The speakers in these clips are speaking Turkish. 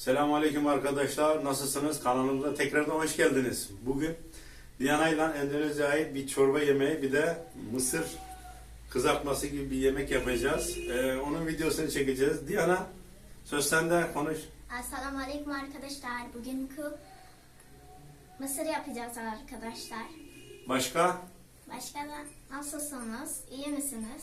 Selamünaleyküm arkadaşlar. Nasılsınız? Kanalımıza tekrardan hoş geldiniz. Bugün Diana ile Endonezya'ya ait bir çorba yemeği bir de mısır kızartması gibi bir yemek yapacağız. Ee, onun videosunu çekeceğiz. Diana söz sende konuş. Assalamu alaikum arkadaşlar. Bugünkü mısır yapacağız arkadaşlar. Başka? Başka da nasılsınız? İyi misiniz?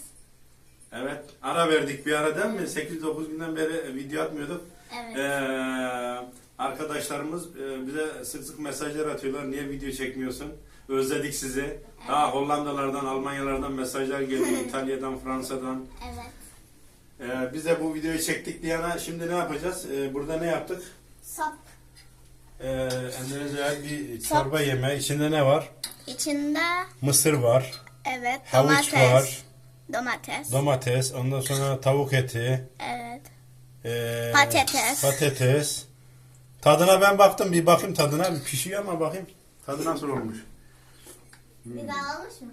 Evet. Ara verdik bir ara değil mi? 8-9 günden beri video atmıyorduk. Evet. Ee, arkadaşlarımız e, bize sık sık mesajlar atıyorlar. Niye video çekmiyorsun? Özledik sizi. Daha Hollandalardan, Almanyalardan mesajlar geliyor. İtalya'dan, Fransa'dan. Evet. Ee, biz de bu videoyu çektik Diana. Şimdi ne yapacağız? Ee, burada ne yaptık? Sop. Ee, Endonezya'ya bir çorba yemeği. İçinde ne var? İçinde Mısır var. evet Havuç domates. var. Domates. Domates. Ondan sonra tavuk eti. evet. Ee, Patates. Patates. Tadına ben baktım. Bir bakayım tadına. Bir pişiyor ama bakayım. Tadı nasıl olmuş? Bir daha olmuş mu?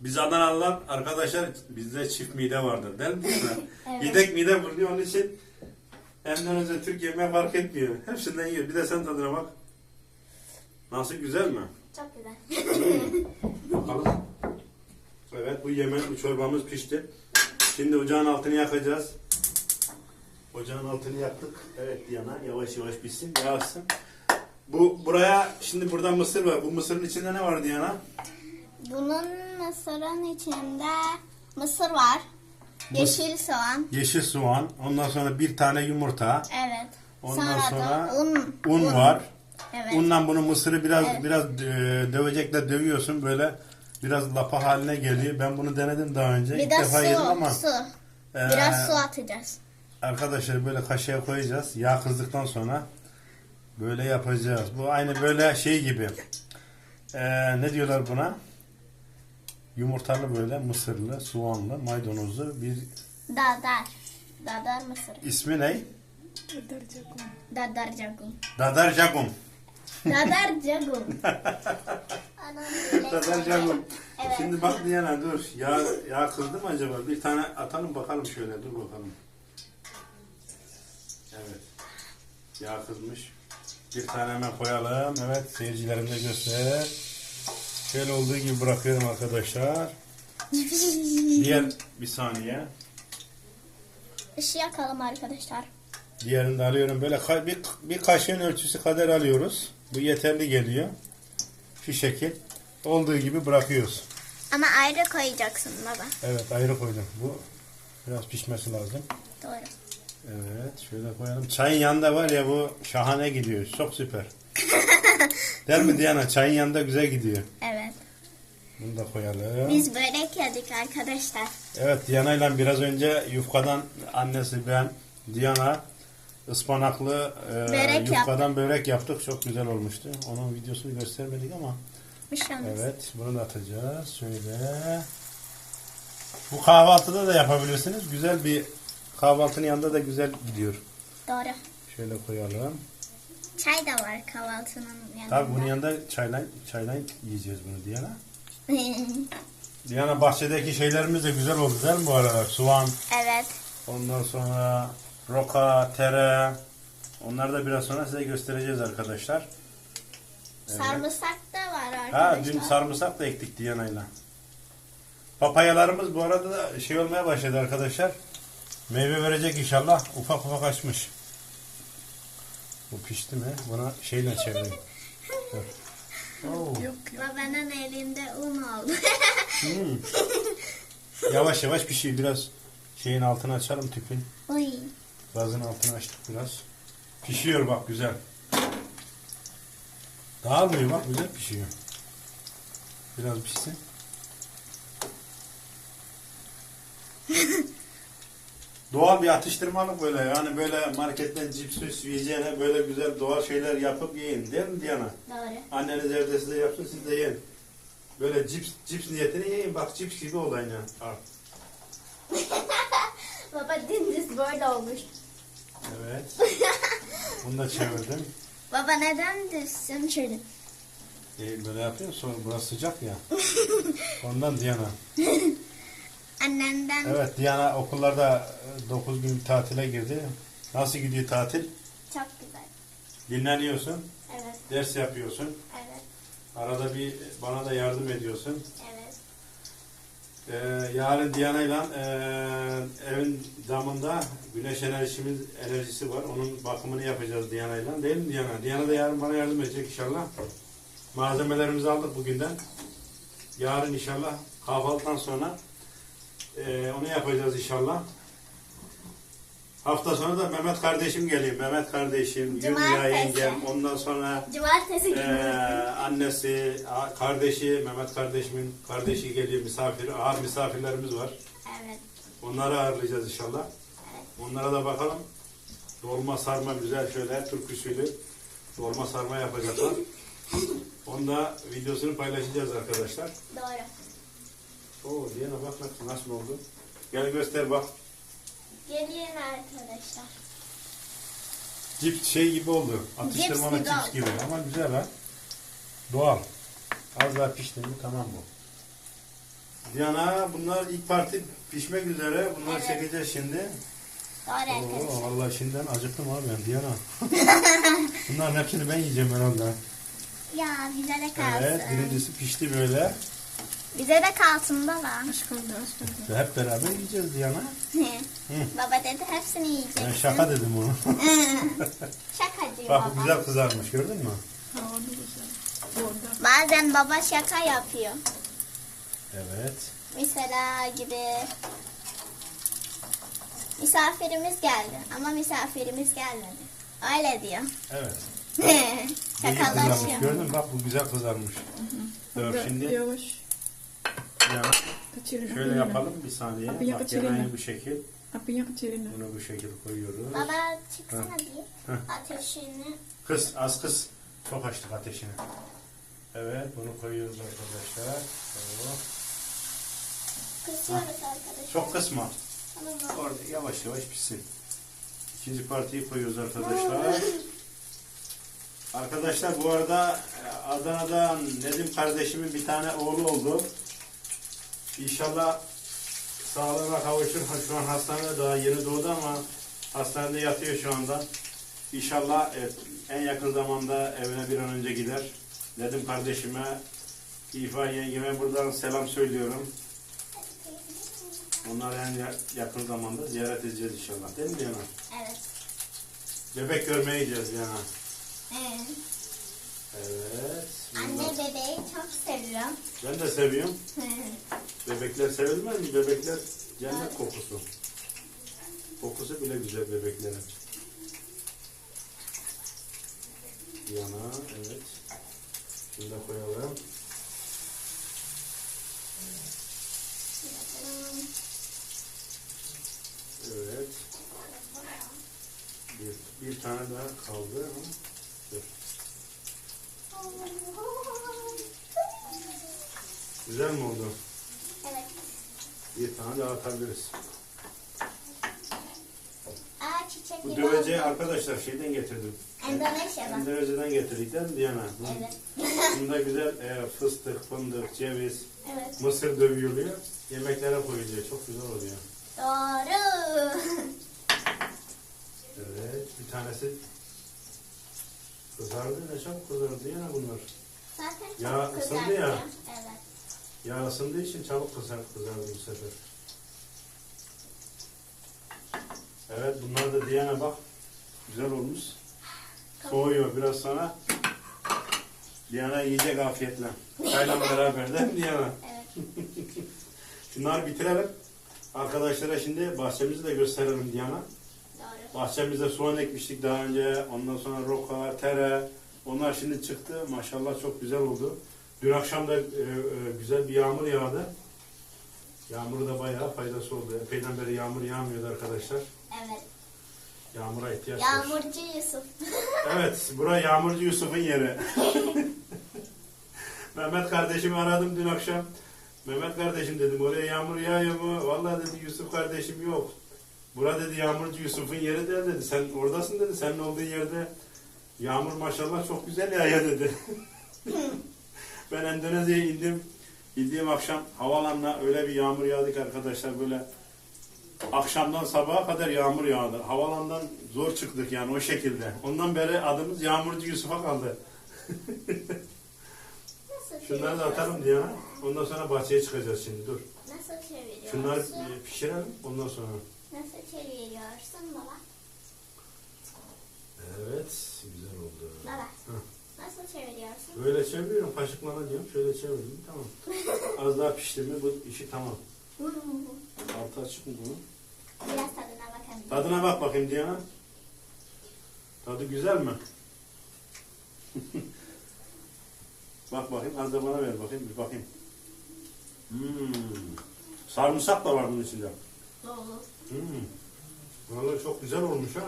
Biz Adanalılar arkadaşlar bizde çift mide vardır değil mi? Evet. Yedek mide bulunuyor onun için Endonezya Türk yemeği fark etmiyor. Hepsinden yiyor. Bir de sen tadına bak. Nasıl güzel mi? Çok güzel. Bakalım. Evet bu yemek, bu çorbamız pişti. Şimdi ocağın altını yakacağız. Ocağın altını yaktık. Evet Diana yavaş yavaş pişsin, yağsın. Bu buraya şimdi burada mısır var. Bu mısırın içinde ne var Diana? Bunun mısırın içinde mısır var. Yeşil soğan. Yeşil soğan, ondan sonra bir tane yumurta, Evet. ondan sonra, da un. un, var. Evet. Unla bunu mısırı biraz Evet. biraz e, dövecekle dövüyorsun böyle biraz lapa haline geliyor. Ben bunu denedim daha önce. Bir İlk de defa su. yedim ama Su. e, Biraz su atacağız. Arkadaşlar böyle kaşığa koyacağız. Yağ kızdıktan sonra böyle yapacağız. Bu aynı böyle şey gibi. E, ne diyorlar buna? Yumurtalı böyle mısırlı, soğanlı, maydanozlu bir Dadar. Dadar mısır. ismi ne? Dadar jagung. Dadar jagum. Dadar jagung. Dadar jagum. Evet. Şimdi bak Diana dur. Yağ, yağ kızdı mı acaba? Bir tane atalım bakalım şöyle. Dur bakalım. Evet. Yağ kızmış. Bir tane hemen koyalım. Evet seyircilerimize göster. Şöyle olduğu gibi bırakıyorum arkadaşlar. Diğer bir saniye. Işığı yakalım arkadaşlar. Diğerini de alıyorum. Böyle ka- bir, bir kaşığın ölçüsü kadar alıyoruz. Bu yeterli geliyor. Şu şekil. Olduğu gibi bırakıyoruz. Ama ayrı koyacaksın baba. Evet ayrı koydum. Bu biraz pişmesi lazım. Doğru. Evet şöyle koyalım. Çayın yanında var ya bu şahane gidiyor. Çok süper. Değil mi Diana? Çayın yanında güzel gidiyor. Evet. Bunu da koyalım. Biz börek yedik arkadaşlar. Evet Diana ile biraz önce yufkadan annesi ben Diana ıspanaklı e, Börek yufkadan börek yaptık. Çok güzel olmuştu. Onun videosunu göstermedik ama Bir şey olmaz. evet bunu da atacağız. Şöyle. Bu kahvaltıda da yapabilirsiniz. Güzel bir kahvaltının yanında da güzel gidiyor. Doğru. Şöyle koyalım. Çay da var kahvaltının yanında. Tabii bunun yanında çayla, çayla yiyeceğiz bunu Diana. Diana bahçedeki şeylerimiz de güzel oldu değil mi bu arada? Soğan, evet. ondan sonra roka, tere. Onları da biraz sonra size göstereceğiz arkadaşlar. Sarımsak da var Ha arkadaşlar. dün sarımsak da ektik Diana'yla. Papayalarımız bu arada da şey olmaya başladı arkadaşlar. Meyve verecek inşallah. Ufak ufak açmış. Bu pişti mi? Buna şeyle çevireyim. Dur. Oo. Babanın elinde un oldu. Hmm. Yavaş yavaş pişiyor. Biraz şeyin altını açalım tüpün. Uy. Gazın altını açtık biraz. Pişiyor bak güzel. Dağılmıyor bak güzel pişiyor. Biraz pişsin. Doğal bir atıştırmalık böyle yani böyle marketten cips süs yiyeceğine böyle güzel doğal şeyler yapıp yiyin değil mi Diana? Doğru. Anneniz evde size yapsın siz de yiyin. Böyle cips, cips niyetine yiyin bak cips gibi ol aynen. Al. Baba dümdüz böyle olmuş. Evet. Bunu da çevirdim. Baba neden düşsün şöyle? E, böyle yapıyorsun sonra burası sıcak ya. Ondan Diana. Annenden Evet Diana okullarda 9 gün tatile girdi. Nasıl gidiyor tatil? Çok güzel. Dinleniyorsun, Evet. ders yapıyorsun. Evet. Arada bir bana da yardım ediyorsun. Evet. Ee, yarın Diana ile evin damında güneş enerjimiz enerjisi var. Onun bakımını yapacağız Diana ile. Değil mi Diana? Diana da yarın bana yardım edecek inşallah. Malzemelerimizi aldık bugünden. Yarın inşallah kahvaltıdan sonra e, onu yapacağız inşallah. Hafta sonu da Mehmet kardeşim geliyor. Mehmet kardeşim, Cumartesi. yengem, ondan sonra Cumartesi ee, günü. annesi, kardeşi, Mehmet kardeşimin kardeşi geliyor misafir, ağır misafirlerimiz var. Evet. Onları ağırlayacağız inşallah. Onlara da bakalım. Dolma sarma güzel şöyle Türk usulü dolma sarma yapacaklar. Onu da videosunu paylaşacağız arkadaşlar. Doğru. Oo Diana bak nasıl, nasıl oldu. Gel göster bak. Gelin arkadaşlar. Cips şey gibi oldu. Atıştırmalık Cips gibi cips gibi ama güzel ha. Doğal. Az daha pişti mi tamam bu. Diana bunlar ilk parti pişmek üzere. Bunları Evet. çekeceğiz şimdi. Doğru arkadaşlar. Oo, vallahi şimdiden acıktım abi ben Diana. Bunların hepsini ben yiyeceğim herhalde. Ya bize de kalsın. Evet birincisi pişti böyle. Bize de kalsın baba. Ve hep beraber yiyeceğiz Diana. baba dedi hepsini Ben yiyeceksin. şaka dedim onu. Şakacı Bak baba. bu güzel kızarmış gördün mü? Bazen baba şaka yapıyor. Evet. Mesela gibi misafirimiz geldi ama misafirimiz gelmedi. Öyle diyor. Evet. İyi kızarmış Şakalaşıyor. gördün mü? Bak bu güzel kızarmış. Dur şimdi Yavaş. Kaçırın. şöyle yapalım bir saniye. Abi Bak elini. aynı bu şekil. Apinya kaçırın. Bunu bu şekil koyuyoruz. Baba çıksana bir. Heh. Ateşini. Kız az kız. Çok açtık ateşini. Evet bunu koyuyoruz arkadaşlar. Kısıyoruz arkadaşlar. Çok kısma. Tamam. Orada yavaş yavaş pişsin. İkinci partiyi koyuyoruz arkadaşlar. Arkadaşlar bu arada e, Adana'dan Nedim kardeşimin bir tane oğlu oldu. İnşallah sağlığına kavuşur. Şu an hastanede daha yeni doğdu ama hastanede yatıyor şu anda. İnşallah e, en yakın zamanda evine bir an önce gider. Nedim kardeşime, İfa yengeme buradan selam söylüyorum. Onları en ya- yakın zamanda ziyaret edeceğiz inşallah. Değil mi Diana? Evet. Bebek görmeye gideceğiz Diana. Evet. Evet. Anne bebeği çok seviyorum. Ben de seviyorum. Bebekler sevilmez mi? Bebekler cennet kokusu. Kokusu bile güzel bebeklerin. Yana, evet. Şimdi de koyalım. Evet. Bir, bir tane daha kaldı. Dur. Güzel mi oldu? Bir tane daha atabiliriz. Aa çiçek Bu gibi döveceği arkadaşlar şeyden getirdim. Endonezya'dan. Endonezya'dan getirdik değil mi Diana? Evet. Bunda güzel e, fıstık, fındık, ceviz, Evet. mısır dövüyorluyor. Yemeklere koyuluyor. Çok güzel oluyor. Doğru. Evet. Bir tanesi kızardı. Ne çabuk kızardı Diana bunlar. Zaten çok Ya, ısındı ya. Yağ ısındığı için çabuk kızar, kızardı bu sefer. Evet bunlar da Diana bak. Güzel olmuş. Soğuyor biraz sonra. Diana yiyecek afiyetle. Çayla beraber değil mi Diana? Evet. Şunları bitirelim. Arkadaşlara şimdi bahçemizi de gösterelim Diana. Doğru. Bahçemizde soğan ekmiştik daha önce. Ondan sonra roka, tere. Onlar şimdi çıktı. Maşallah çok güzel oldu. Dün akşam da e, e, güzel bir yağmur yağdı. Yağmur da bayağı faydası oldu. Epeyden beri yağmur yağmıyordu arkadaşlar. Evet. Yağmura ihtiyaç var. Yağmurcu Yusuf. Evet, bura Yağmurcu Yusuf'un yeri. Mehmet kardeşimi aradım dün akşam. Mehmet kardeşim dedim, oraya yağmur yağıyor mu? Vallahi dedi Yusuf kardeşim yok. Bura dedi Yağmurcu Yusuf'un yeri değil dedi. Sen oradasın dedi, senin olduğun yerde yağmur maşallah çok güzel yağıyor dedi. ben Endonezya'ya indim. İndiğim akşam havalanla öyle bir yağmur yağdı ki arkadaşlar böyle akşamdan sabaha kadar yağmur yağdı. Havalandan zor çıktık yani o şekilde. Ondan beri adımız Yağmurcu Yusuf'a kaldı. Şunları da atalım diye. Ondan sonra bahçeye çıkacağız şimdi dur. Nasıl çeviriyorsun? Şunları pişirelim ondan sonra. Nasıl çeviriyorsun baba? Evet güzel oldu. Baba. Hı. Çeviriyorsun? Böyle çeviriyorum kaşıkla diyorum. Şöyle çevirdim tamam. Az daha pişti mi bu işi tamam. Altı açık mı bunun? Biraz tadına bakabilirim. Tadına bak bakayım Diana. Tadı güzel mi? bak bakayım az da bana ver bakayım bir bakayım. Hmm. Sarımsak da var bunun içinde. Dolu. Hmm. Vallahi çok güzel olmuş ha.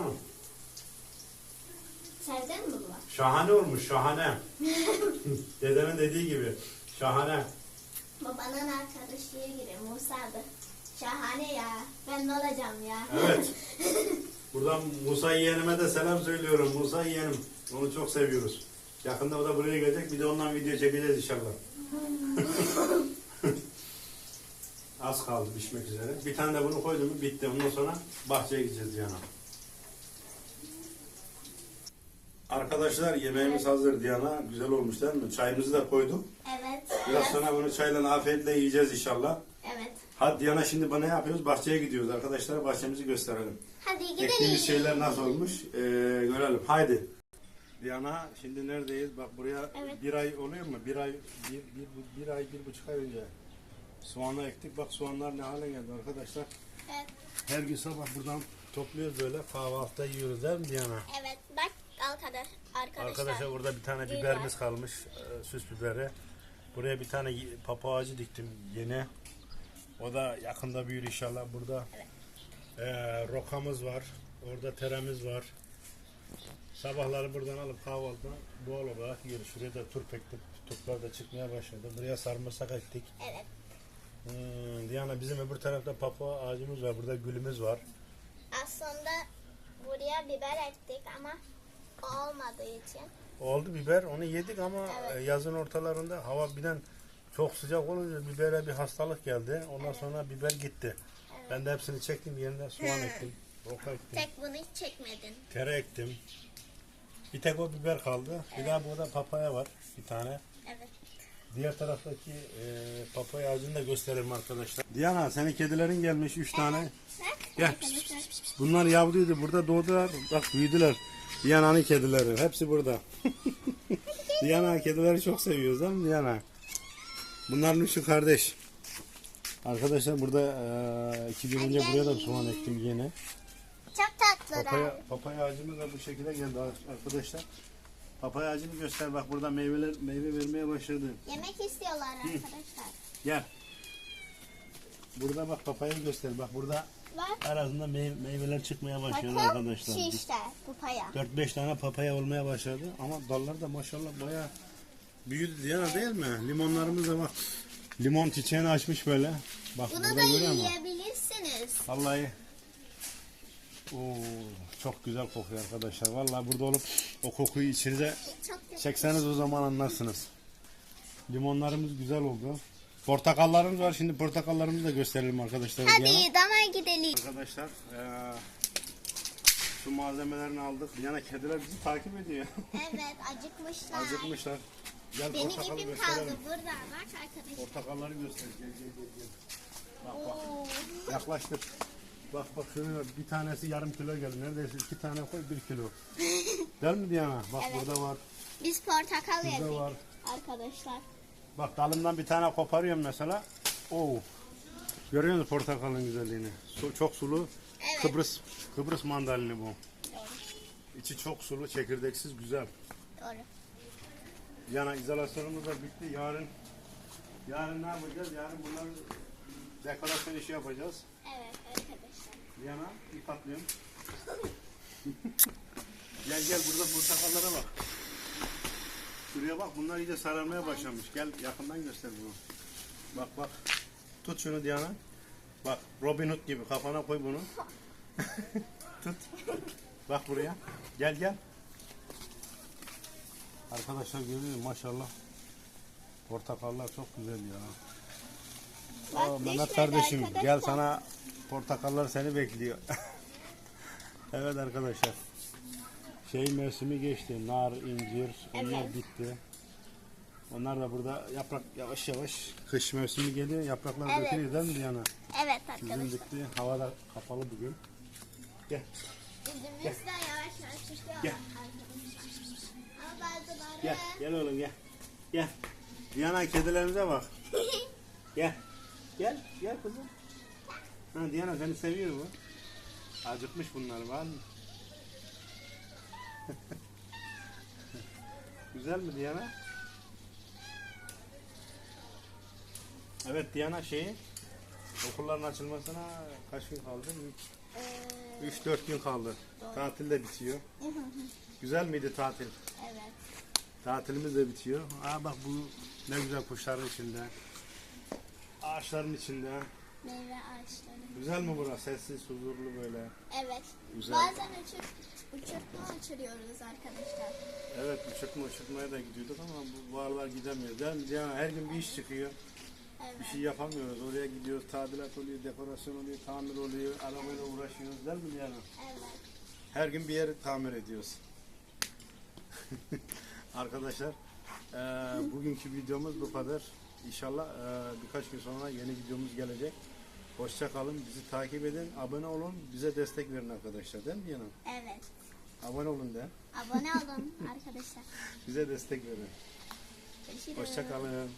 Sevdin mi baba? Şahane olmuş şahane. Dedemin dediği gibi. Şahane. Babanın arkadaşı gibi Musa'dı. Şahane ya. Ben ne olacağım ya? Evet. Buradan Musa yeğenime de selam söylüyorum. Musa yeğenim. Onu çok seviyoruz. Yakında o da buraya gelecek. Bir de ondan video çekeceğiz inşallah. Az kaldı pişmek üzere. Bir tane de bunu koydum bitti. Ondan sonra bahçeye gideceğiz Diana. Arkadaşlar yemeğimiz hazır Diana. Güzel olmuş değil mi? Çayımızı da koydum. Evet. Biraz sonra bunu çayla afiyetle yiyeceğiz inşallah. Evet. Hadi Diana şimdi bana ne yapıyoruz? Bahçeye gidiyoruz. Arkadaşlara bahçemizi gösterelim. Hadi gidelim. Ektiğimiz şeyler nasıl olmuş ee, görelim. Haydi. Diana şimdi neredeyiz? Bak buraya Evet. bir ay oluyor mu? Bir ay, bir, bir, bir ay, bir buçuk ay önce soğanı ektik. Bak soğanlar ne hale geldi arkadaşlar. Evet. Her gün sabah buradan topluyoruz böyle kahvaltıda yiyoruz değil mi Diana? Evet. Bak arkadaş, arkadaşlar. Arkadaşlar burada bir tane Biber. biberimiz kalmış. e, süs biberi. Buraya bir tane papa ağacı diktim yeni. O da yakında büyür inşallah. Burada e, rokamız var. Orada teremiz var. Sabahları buradan alıp kahvaltıda doğal olarak yiyoruz. Şuraya da turp ektik. Turplar da çıkmaya başladı. Buraya sarımsak ektik. Evet. Hmm, Diana bizim öbür tarafta papa ağacımız var. Burada gülümüz var. Aslında buraya biber ektik ama olmadığı için. Oldu biber onu yedik ama Evet. e, yazın ortalarında hava birden çok sıcak olunca bibere bir hastalık geldi. Ondan sonra biber gitti. Ben de hepsini çektim yerine soğan ektim, roka ektim, Tek bunu hiç çekmedin. tere ektim. Bir tek o biber kaldı. Bir daha burada papaya var bir tane. Evet. Diğer taraftaki e, papaya ağacını da gösterelim arkadaşlar. Diana senin kedilerin gelmiş 3 tane. Bak. Gel. Bunlar yavruydu. Burada doğdular. Bak büyüdüler. Diyana'nın kedileri. Hepsi burada. Diana kedileri çok seviyoruz değil mi Diana? Bunların üçü kardeş. Arkadaşlar burada e, iki gün önce buraya da soğan ektim yine. Çok tatlılar. Papaya, papaya ağacımız da bu şekilde geldi arkadaşlar. Papaya ağacını göster. Bak burada meyveler meyve vermeye başladı. Yemek istiyorlar arkadaşlar. Gel. Burada bak papayayı göster. Bak burada Bak. arasında mey- meyveler çıkmaya başlıyor Bakın arkadaşlar. şu işte papaya. 4-5 tane papaya olmaya başladı ama dallar da maşallah bayağı büyüdü Diana değil mi? Limonlarımız da bak. Limon çiçeğini açmış böyle. Bak Bunu da yiyebilirsiniz. Vallahi Oo, çok güzel kokuyor arkadaşlar. Vallahi burada olup o kokuyu içinize çekseniz o zaman anlarsınız. Limonlarımız güzel oldu. Portakallarımız var. Şimdi portakallarımızı da gösterelim arkadaşlar. Diana. Hadi dama gidelim. Arkadaşlar eee şu malzemelerini aldık. Diana kediler bizi takip ediyor. Evet acıkmışlar. Acıkmışlar. Gel Benim ipim gösterelim. kaldı burada. Bak arkadaşlar. Portakalları göster. Gel gel gel. gel. Bak bak. Oo. Yaklaştır. Bak bak şunu bir tanesi yarım kilo geldi. Neredeyse iki tane koy bir kilo. Değil mi Diana? Bak Evet. burada var. Biz portakal yedik arkadaşlar. Bak dalından bir tane koparıyorum mesela. Oo. Görüyor musun portakalın güzelliğini? Su, çok sulu. Evet. Kıbrıs Kıbrıs mandalini bu. Doğru. İçi çok sulu, çekirdeksiz, güzel. Doğru. Yani izolasyonumuz da bitti. Yarın yarın ne yapacağız? Yarın bunları dekorasyon işi yapacağız. Evet arkadaşlar. Yana ip atlıyorum. gel gel burada portakallara bak. Şuraya bak bunlar iyice sararmaya başlamış. Gel yakından göster bunu. Bak bak. Tut şunu Diana. Bak Robin Hood gibi kafana koy bunu. Tut. Bak buraya. Gel gel. Arkadaşlar görüyor musun? maşallah. Portakallar çok güzel ya. Bak, Mehmet kardeşim arkadaşlar. gel sana portakallar seni bekliyor. evet arkadaşlar. Şey mevsimi geçti. Nar, incir onlar Evet. bitti. Onlar da burada yaprak yavaş yavaş kış mevsimi geliyor. Yapraklar Evet. dökülüyor değil mi Diana? Evet Bizim arkadaşlar. bitti. Hava da kapalı bugün. Gel. Üzümümüz de yavaş yavaş çıkıyor Gel. arkadaşlar. Gel. Gel oğlum gel. Gel. Diana kedilerimize bak. Gel. Gel. Gel kızım. Ha, Diana seni seviyor bu. Acıkmış bunlar var mı? Güzel mi Diana? Evet Diana şeyi okulların açılmasına kaç gün kaldı? Ee, 3-4 gün kaldı. Tatil de bitiyor. Güzel miydi tatil? evet. Tatilimiz de bitiyor. Aa bak bu ne güzel kuşların içinde. Ağaçların içinde. Meyve ağaçları. Güzel mi burası? Sessiz, huzurlu böyle. Evet. Güzel. Bazen uçur, uçurtma uçuruyoruz arkadaşlar. Evet uçurtma uçurtmaya da gidiyorduk ama bu, gidemiyoruz. Değil mi? Yani her gün bir iş çıkıyor. Evet. Bir şey yapamıyoruz. Oraya gidiyoruz. Tadilat oluyor, dekorasyon oluyor, tamir oluyor. Arabayla uğraşıyoruz. Değil mi yani? Evet. Her gün bir yeri tamir ediyoruz. Arkadaşlar eee, bugünkü videomuz bu kadar. İnşallah eee, birkaç gün sonra yeni videomuz gelecek. Hoşça kalın, bizi takip edin, abone olun, bize destek verin arkadaşlar değil mi Yana? Evet. Abone olun de, Abone olun arkadaşlar. bize destek verin. Görüşürüz. Hoşça kalın.